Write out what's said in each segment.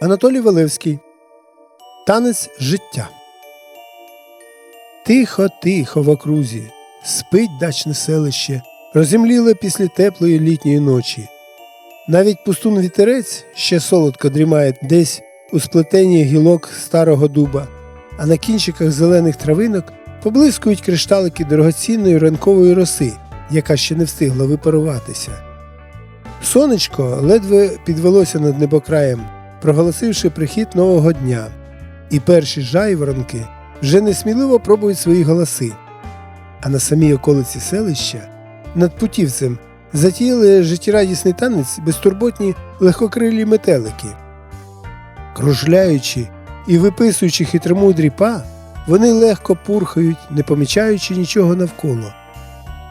Анатолій Валевський. Танець життя. Тихо, тихо в окрузі. Спить дачне селище, розімліле після теплої літньої ночі. Навіть пустун вітерець ще солодко дрімає десь у сплетенні гілок старого дуба, а на кінчиках зелених травинок поблискують кришталики дорогоцінної ранкової роси, яка ще не встигла випаруватися. Сонечко ледве підвелося над небокраєм, проголосивши прихід нового дня, і перші жайворонки вже несміливо пробують свої голоси. А на самій околиці селища над путівцем затіяли життєрадісний танець безтурботні легкокрилі метелики. Кружляючи і виписуючи хитромудрі па, вони легко пурхають, не помічаючи нічого навколо.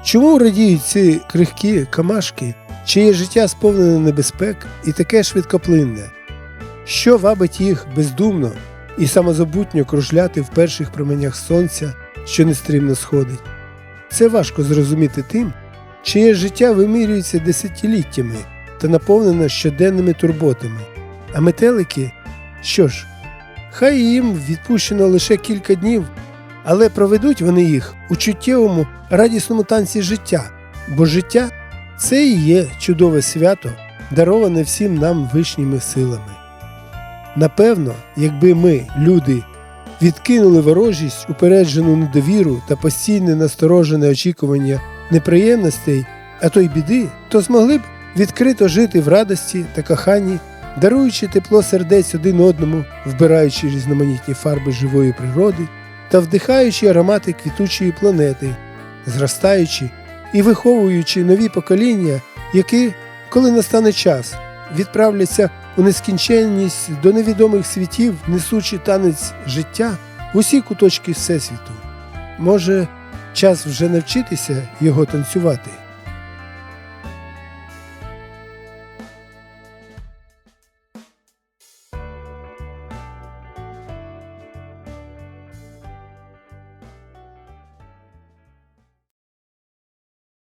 Чому радіють ці крихкі камашки, чиє життя сповнене небезпек і таке швидкоплинне? Що вабить їх бездумно і самозабутньо кружляти в перших променях сонця, що нестримно сходить? Це важко зрозуміти тим, чиє життя вимірюється десятиліттями та наповнено щоденними турботами. А метелики, що ж, хай їм відпущено лише кілька днів, але проведуть вони їх у чуттєвому радісному танці життя, бо життя це і є чудове свято, дароване всім нам вишніми силами. Напевно, якби ми, люди, відкинули ворожість, упереджену недовіру та постійне насторожене очікування неприємностей, а то й біди, то змогли б відкрито жити в радості та коханні, даруючи тепло сердець один одному, вбираючи різноманітні фарби живої природи та вдихаючи аромати квітучої планети, зростаючи і виховуючи нові покоління, які, коли настане час, відправляться у нескінченність до невідомих світів, несучи танець життя в усі куточки Всесвіту. Може, час вже навчитися його танцювати?